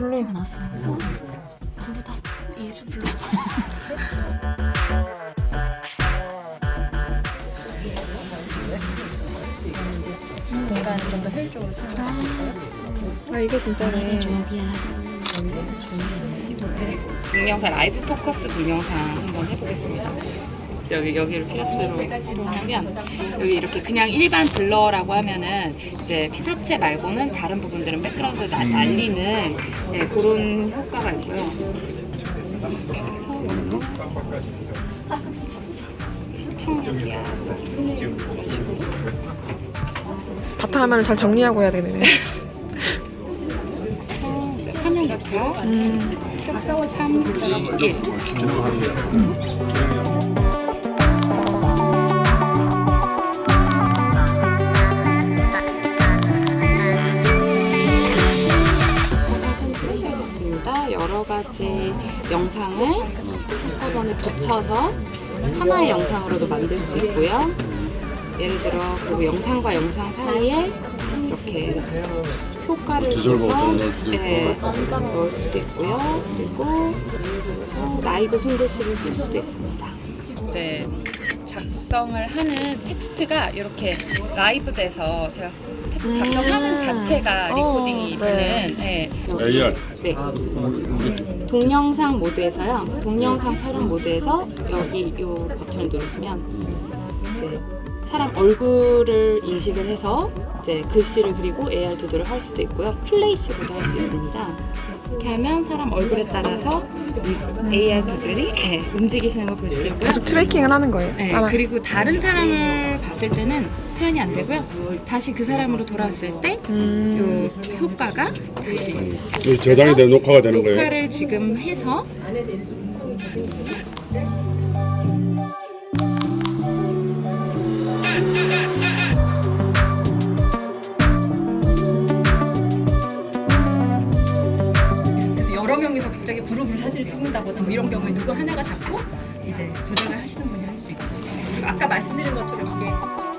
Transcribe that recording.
소리가 났어요. 어, 부르다. 얘를 불러다. 공간을 좀더 효율적으로 사용할 수 있고요. 아 이게 진짜네. 조합이야. 동영상 라이브 포커스 동영상 한번 해보겠습니다. 여기 여기를 플러스로 하면 여기 이렇게 그냥 일반 블러라고 하면은 이제 피사체 말고는 다른 부분들은 백그라운드 나, 날리는 네, 그런 효과가 있고요. 시청자야 바탕화면을 잘 정리하고 해야 되네. 화면 녹화 음. 3, 2, 1 하셨습니다. 여러 가지 영상을 한꺼번에 붙여서 하나의 영상으로도 만들 수 있고요. 예를 들어 그리고 영상과 영상 사이에 이렇게 효과를 줘서 버튼을 넣을 수도 네, 있고. 넣을 수도 있고요. 그리고 어, 라이브 손글씨를 쓸 수도 있습니다. 이제 작성을 하는 텍스트가 이렇게 라이브 돼서 제가 텍- 작성하는 음. 자체가 리코딩이 어, 되는 네. AR. 네. 동영상 모드에서요. 동영상 촬영 모드에서 여기 이 버튼을 누르시면 이제 사람 얼굴을 인식을 해서 이제 글씨를 그리고 AR 두드를 할 수도 있고요. 플레이스로도 할 수 있습니다. 이렇게 하면 사람 얼굴에 따라서 음, AR 두들이 네, 움직이시는 걸 볼 수 있고요. 계속 트래킹을 하는 거예요. 네, 따라. 그리고 다른 사람을 봤을 때는 표현이 안 되고요. 다시 그 사람으로 돌아왔을 때 음. 요 효과가 다시 여기 저장이 되는 녹화가 되는 거예요. 녹화를 지금 해서 그룹을 사진을 찍는다거나 뭐 이런 경우에 누구 하나가 잡고 이제 조작을 하시는 분이 할 수 있고. 그리고 아까 말씀드린 것처럼 이렇게